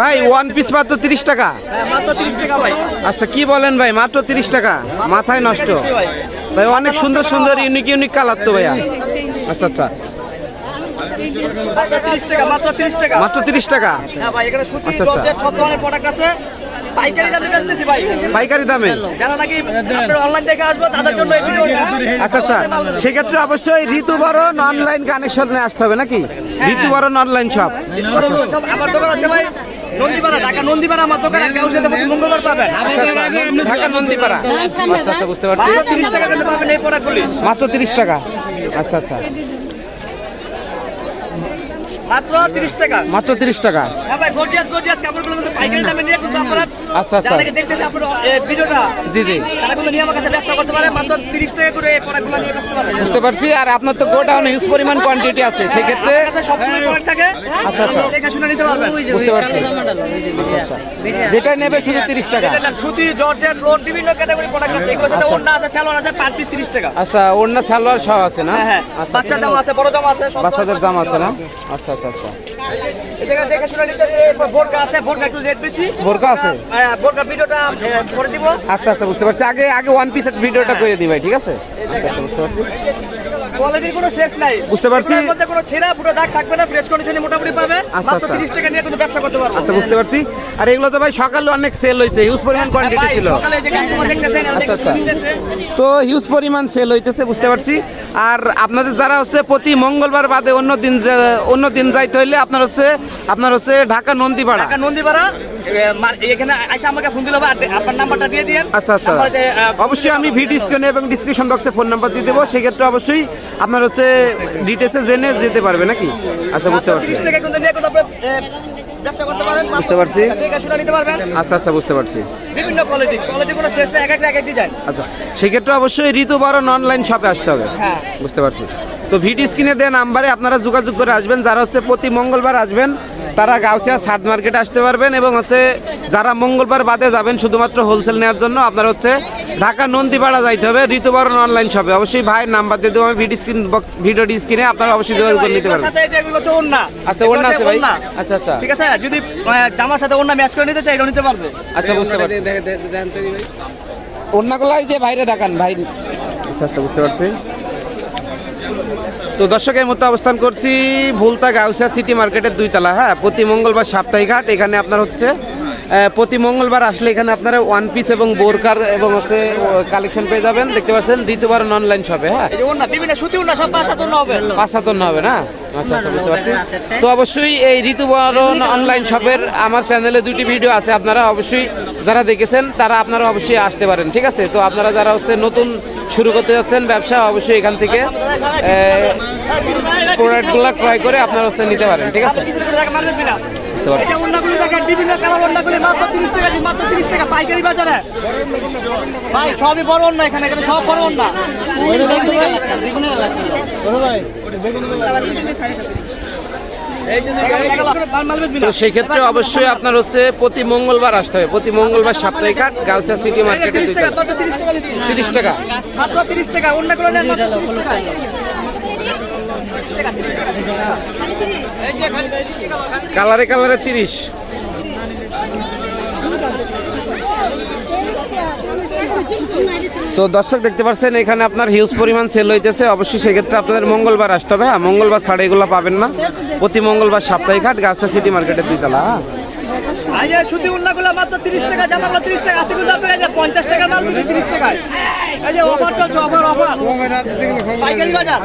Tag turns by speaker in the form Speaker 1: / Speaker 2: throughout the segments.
Speaker 1: ভাই one piece মাত্র তিরিশ টাকা।
Speaker 2: হ্যাঁ, মাত্র 30 টাকা ভাই।
Speaker 1: আচ্ছা কি বলেন ভাই মাত্র তিরিশ টাকা? মাথায় নষ্ট।
Speaker 2: ভাই।
Speaker 1: অনেক সুন্দর সুন্দর ইউনিক ইউনিক কালার তো ভাইয়া। আচ্ছা আচ্ছা।
Speaker 2: মাত্র 30 টাকা মাত্র 30 টাকা।
Speaker 1: মাত্র তিরিশ টাকা?
Speaker 2: হ্যাঁ
Speaker 1: আচ্ছা, আচ্ছা।
Speaker 2: পাইকারি দামে বেচতেছি ভাই।
Speaker 1: পাইকারি দামে?
Speaker 2: যারা নাকি অনলাইন দেখে আসব তাদের জন্য এই ভিডিওটা
Speaker 1: আচ্ছা আচ্ছা। সেক্ষেত্রে অবশ্যই ঋতুবরণ অনলাইন কানেকশনে আসতে হবে নাকি? ঋতুবরণ অনলাইন শপ
Speaker 2: সব আমার দোকান আছে ভাই। নন্দীপাড়া ঢাকা নন্দীপাড়া আমার দোকান। আছে কাউকে প্রতি মঙ্গলবার পাবেন।
Speaker 1: আচ্ছা আচ্ছা। ঢাকা নন্দীপাড়া। আচ্ছা আচ্ছা বুঝতে পারছি।
Speaker 2: মাত্র 30 টাকা কিন্তু পাবেন এই প্রোডাক্টগুলি
Speaker 1: মাত্র তিরিশ টাকা? আচ্ছা আচ্ছা।
Speaker 2: মাত্র 30 টাকা।
Speaker 1: মাত্র তিরিশ টাকা।
Speaker 2: হ্যাঁ ভাই গর্জিয়াস গর্জিয়াস কাপড়গুলো কিন্তু পাইকারি দামে নিয়ে কিন্তু আপনারা
Speaker 1: আচ্ছা, আচ্ছা।
Speaker 2: যারা দেখতেছে আপনার এই ভিডিওটা
Speaker 1: জি জি।
Speaker 2: তারা কিন্তু নিয়ে আমার কাছে ব্যবসা করতে পারে মাত্র 30 টাকা করে এই প্রোডাক্টগুলো নিয়ে ব্যবসা পারে
Speaker 1: বুঝতে পারছি আর আপনার তো গোডাউন হিউজ পরিমাণ কোয়ান্টিটি আছে
Speaker 2: সবসময় প্রোডাক্ট থাকে
Speaker 1: আচ্ছা, আচ্ছা।
Speaker 2: দেখে শুনে নিতে পারবেন।
Speaker 1: বুঝতে পারছি। আচ্ছা যেটা নেবে শুধু তিরিশ টাকা?
Speaker 2: এটা সুতি জর্জেট রোড বিভিন্ন ক্যাটাগরি প্রোডাক্ট আছে এগুলোর সাথে ওড়না আছে সালোয়ার আছে পার পিস 30 টাকা।
Speaker 1: আচ্ছা ওড়না সালোয়ার সহ আছে না?
Speaker 2: হ্যাঁ হ্যাঁ।
Speaker 1: আচ্ছা
Speaker 2: বাচ্চা জামা আছে বড় জামা আছে
Speaker 1: বাচ্চাদের জামা আছে। না? আচ্ছা আচ্ছা আচ্ছা।
Speaker 2: এই দেখে শুনে নিতেছে এরপর বোরকা আছে বোরকা একটু রেট বেশি।
Speaker 1: বোরকা আছে?
Speaker 2: হ্যাঁ,
Speaker 1: আচ্ছা আচ্ছা বুঝতে পারছি। আগে আগে ওয়ান পিসের ভিডিওটা করে দিই ভাই ঠিক আছে? আচ্ছা আচ্ছা বুঝতে পারছি।
Speaker 2: কোয়ালিটির কোনো শেষ নাই।
Speaker 1: বুঝতে পারছি।
Speaker 2: মধ্যে কোনো ছেঁড়া ফুটো দাগ থাকবে না ফ্রেশ কন্ডিশনে মোটামুটি পাবে।
Speaker 1: আচ্ছা,
Speaker 2: মাত্র
Speaker 1: আচ্ছা।
Speaker 2: 30 টাকা নিয়ে কিন্তু ব্যবসা করতে পারব
Speaker 1: আচ্ছা বুঝতে পারছি। আর এগুলো তো ভাই সকালে অনেক সেল হয়েছে হিউজ পরিমাণ কোয়ান্টিটি ছিল।
Speaker 2: সকালে যে কাস্টমার দেখতেছেন
Speaker 1: আচ্ছা, আচ্ছা। তো হিউজ পরিমাণ সেল হইতেছে বুঝতে পারছি। আর আপনাদের যারা হচ্ছে প্রতি মঙ্গলবার বাদে অন্য দিন অন্য দিন যাইতে হইলে আপনার হচ্ছে আপনার হচ্ছে ঢাকা নন্দীপাড়া।
Speaker 2: ঢাকা নন্দীপাড়া এখানে আইসা আমাকে ফোন দিলে আপনার নাম্বারটা দিয়ে দিয়েন।
Speaker 1: আচ্ছা আচ্ছা। অবশ্যই আমি ভিডিও স্ক্রিনে এবং ডিসক্রিপশন বক্সে ফোন নাম্বার দিয়ে দেবো। সেক্ষেত্রে অবশ্যই আপনার হচ্ছে ডিটেলসে জেনে যেতে পারবে নাকি? আচ্ছা বুঝতে পারছি।
Speaker 2: 30 টাকা কিন্তু নিয়ে কিন্তু ব্যবসা করতে পারেন
Speaker 1: বুঝতে পারছি।
Speaker 2: দেখে নিতে পারবেন।
Speaker 1: আচ্ছা আচ্ছা বুঝতে পারছি।
Speaker 2: বিভিন্ন কোয়ালিটি কোয়ালিটি কোনো শেষ এক এক এক ডিজাইন।
Speaker 1: আচ্ছা সেক্ষেত্রে অবশ্যই ঋতুবরণ অনলাইন শপে আসতে হবে।
Speaker 2: হ্যাঁ।
Speaker 1: বুঝতে পারছি। তো ভিডিও স্ক্রিনে দেওয়া নাম্বারে আপনারা যোগাযোগ করে আসবেন। যারা হচ্ছে প্রতি মঙ্গলবার আসবেন তারা গাউসিয়া সাত মার্কেটে আসতে পারবেন এবং হচ্ছে যারা মঙ্গলবার বাদে যাবেন শুধুমাত্র হোলসেল নেওয়ার জন্য আপনার হচ্ছে ঢাকা নন্দীপাড়া যাইতে হবে ঋতুবরণ অনলাইন শপে অবশ্যই ভাইয়ের নাম্বার দিয়ে দেবো আমি ভিডিও স্ক্রিন ভিডিও স্ক্রিনে আপনারা অবশ্যই যোগাযোগ করে নিতে পারবেন। আচ্ছা ওড়না আছে ভাই। আচ্ছা আচ্ছা।
Speaker 2: ঠিক আছে যদি জামার সাথে ওড়না ম্যাচ করে নিতে চাই নিতে পারবে।
Speaker 1: আচ্ছা বুঝতে পারছি। অন্যগুলো যে বাইরে দেখান ভাই। আচ্ছা আচ্ছা বুঝতে পারছি। তো দর্শকের মতো অবস্থান করছি ভুলতা গাউসিয়া সিটি মার্কেটের দুই তলা হ্যাঁ প্রতি মঙ্গলবার সাপ্তাহিক হাট এখানে আপনার হচ্ছে প্রতি মঙ্গলবার আসলে এখানে আপনারা ওয়ান পিস এবং বোরকার এবং হচ্ছে কালেকশন পেয়ে যাবেন। দেখতে পাচ্ছেন ঋতুবারণ অনলাইন শপে হ্যাঁ।
Speaker 2: এই যে ওড়না বিভিন্ন সুতি ওড়না সব পাঁচ হাত ওড়না হবে।
Speaker 1: না? আচ্ছা আচ্ছা বুঝতে পারছি। তো অবশ্যই এই ঋতুবরণ অনলাইন শপের আমার চ্যানেলে দুটি ভিডিও আছে আপনারা অবশ্যই যারা দেখেছেন তারা আপনারা অবশ্যই আসতে পারেন ঠিক আছে? তো আপনারা যারা হচ্ছে নতুন শুরু করতে যাচ্ছেন ব্যবসা অবশ্যই এখান থেকে প্রোডাক্টগুলো ক্রয় করে আপনারা হচ্ছে নিতে পারেন ঠিক আছে?
Speaker 2: কিছু করে টাকা মারবে কিনা
Speaker 1: বুঝতে পারছি।
Speaker 2: এই যে ওড়নাগুলি দেখেন বিভিন্ন মাত্র 30 টাকা মাত্র 30 টাকা পাইকারি বাজারে ভাই সবই বড় ওড়না এখানে এখানে সব বড় ওড়না
Speaker 1: তো সেই ক্ষেত্রে অবশ্যই আপনার হচ্ছে প্রতি মঙ্গলবার আসতে হবে। প্রতি মঙ্গলবার সাপ্তাহিক হাট গাউসিয়া সিটি মার্কেটে
Speaker 2: 30 টাকা মাত্র 30 টাকা দিচ্ছি।
Speaker 1: তিরিশ টাকা।
Speaker 2: মাত্র 30 টাকা ওড়নাগুলো নেন মাত্র 30 টাকা।
Speaker 1: কালারে কালারে তিরিশ। তো দর্শক দেখতে পাচ্ছেন এখানে আপনার হিউজ পরিমাণ সেল হইতেছে। অবশ্যই সেক্ষেত্রে আপনাদের মঙ্গলবার আসতে হবে হ্যাঁ? মঙ্গলবার ছাড়া এগুলো পাবেন না। প্রতি মঙ্গলবার সাপ্তাহিক হাট গাছটা সিটি মার্কেটের দুইতলা হ্যাঁ?
Speaker 2: এই যে সুতি উন্নাগুলো মাত্র 30 টাকা জামাগুলো 30 টাকা আজকে কিন্তু আপনার এই 50 টাকা মাল দিচ্ছি 30 টাকায়। এই যে অফার চলছে অফার অফার পাইকারি বাজার।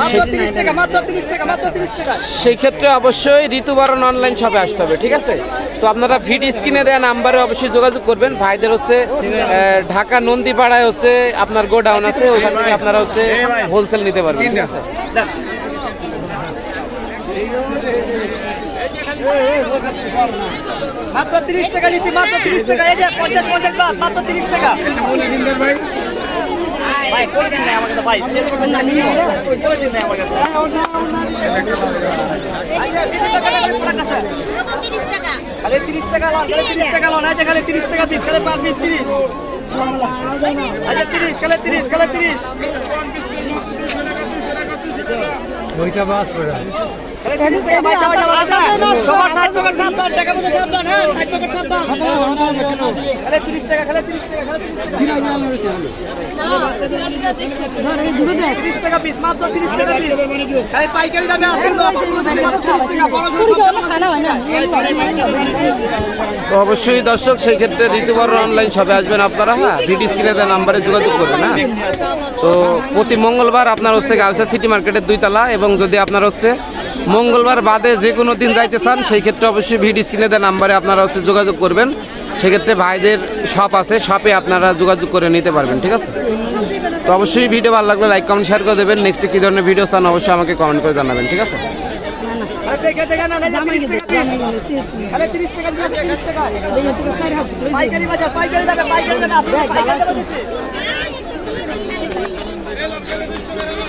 Speaker 2: মাত্র 30 টাকা মাত্র 30 টাকা মাত্র 30 টাকা
Speaker 1: সেই ক্ষেত্রে অবশ্যই ঋতুবরণ অনলাইন শপে আসতে হবে ঠিক আছে? তো আপনারা ভিডিও স্ক্রিনে দেওয়া নাম্বারে অবশ্যই যোগাযোগ করবেন। ভাইদের হচ্ছে ঢাকা নন্দীপাড়ায় হচ্ছে আপনার গোডাউন আছে ওখান থেকে আপনারা হচ্ছে হোলসেল নিতে পারবেন। ঠিক আছে?
Speaker 2: মাত্র 30 টাকা নিচ্ছি মাত্র 30 টাকা। এই যে 50 50 মাত্র 30 টাকা। ভাই করে দিন না আমাকে তো ভাই সেল করবেন না নিয়ে করে দিন না আমার কাছে এই যে 30 টাকা লাগবে আপনার কাছে খালি 30 টাকা লন। খালি 30 টাকা লন খালি 30 টাকা দিস, খালি পাঁচ পিস 30 আচ্ছা 30 খালি 30 খালি 30
Speaker 3: ওইটা বাস করে
Speaker 2: তিরিশ খালি তিরিশ তিরিশ
Speaker 1: অবশ্যই দর্শক, সেই ক্ষেত্রে ঋতুবর অনলাইন শপে আসবেন আপনারা হ্যাঁ? ভিডিও স্ক্রিনে নাম্বারে যোগাযোগ করবেন হ্যাঁ? তো প্রতি মঙ্গলবার আপনার হচ্ছে গার্লসা সিটি মার্কেটের দুই তলা এবং যদি আপনার হচ্ছে মঙ্গলবার বাদে যে কোনো দিন যাইতে চান, সেই ক্ষেত্রে অবশ্যই ভিডিও স্ক্রিনে দেওয়া নাম্বারে আপনারা হচ্ছে যোগাযোগ করবেন। সেক্ষেত্রে ভাইদের শপ আছে শপে আপনারা যোগাযোগ করে নিতে পারবেন, ঠিক আছে? তো অবশ্যই ভিডিও ভালো লাগলে লাইক কমেন্ট শেয়ার করে দেবেন। নেক্সট কী ধরনের ভিডিও চান, অবশ্যই আমাকে কমেন্ট করে জানাবেন, ঠিক আছে?
Speaker 2: টাকা।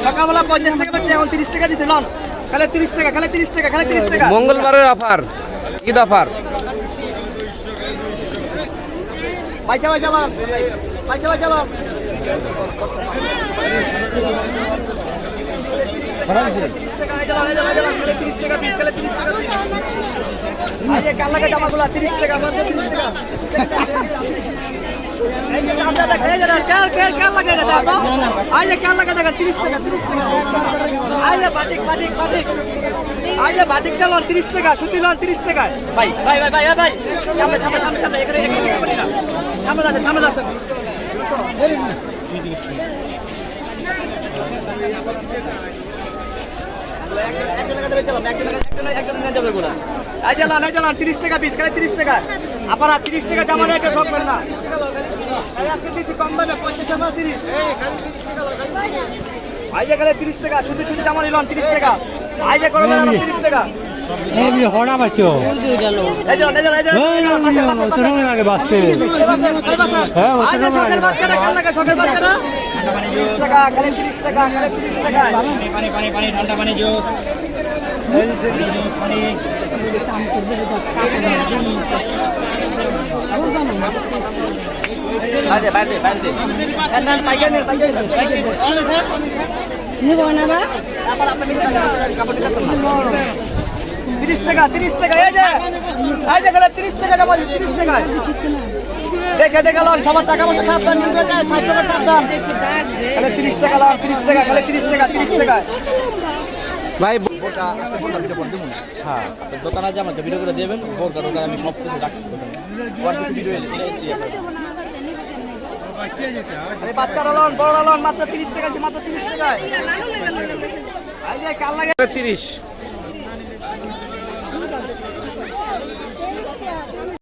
Speaker 2: সকালবেলা পঞ্চাশ টাকা পাচ্ছে এখন তিরিশ টাকা দিচ্ছে লন। খালি তিরিশ টাকা খালি তিরিশ টাকা খালি তিরিশ টাকা।
Speaker 1: মঙ্গলবারের অফার ঈদ অফার।
Speaker 2: পয়সা পয়সা লন পয়সা পয়সা লন তিরিশ টাকা পিস খালি তিরিশ টাকা এই যে কাল লাগে জামাগুলো তিরিশ টাকা তিরিশ টাকা। টাকা টাকা টাকা লন তিরিশ টাকা ভাই ভাই ভাই ভাই এই ভাই সামনে সামনে সামনে সামনে এখানে এখানে এখানে করি না। সামনে যাচ্ছে সামনে যাচ্ছে এই যে লন, এই যে লন, 30 টাকা পিস খালি 30 টাকা আপনারা 30 টাকা জামা রেখে ঠকবেন না এই আজকে দিছি কম দামে 50 টাকা 30 এই যে গেলে 30 টাকা শুধু শুধু জামা নিলাম 30 টাকা এই করবেন আরও 30 টাকা
Speaker 3: এমনি হড়া বাচ্চ
Speaker 2: এই এই এই এই
Speaker 3: অত সময় লাগে বাঁচতে
Speaker 2: হ্যাঁ, এই যে শখের বাচ্চারা, কাল লাগে শখের বাচ্চারা? 30 টাকা, খালি 30 টাকা, খালি 30 টাকা। বাইরে, বাইরে, বাইরে। নেন, নেন, পাইকারি নেন, পাইকারি নেন, পাইকারি নেন।
Speaker 4: নিব না বা
Speaker 2: নিতে পারেন না। 30 টাকা 30 টাকা এই যে এই যে গেলে 30 টাকা জমা 30 টাকা। দেখে দেখে লন সবার টাকা পয়সা সাবধান কিন্তু ষাট টাকা সাবধান। খালি 30 টাকা লন 30 টাকা 30 টাকা 30 টাকা।
Speaker 1: ভাই
Speaker 5: দোকান আছে আমাকে ভিডিও করে দেবেন বোরকা আমি সব কিছু রাখছি। ভিডিও
Speaker 2: বাচ্চারা লন বড়রা লন মাত্র 30 টাকা মাত্র 30 টাকা এই কাল লাগে?
Speaker 1: তিরিশ।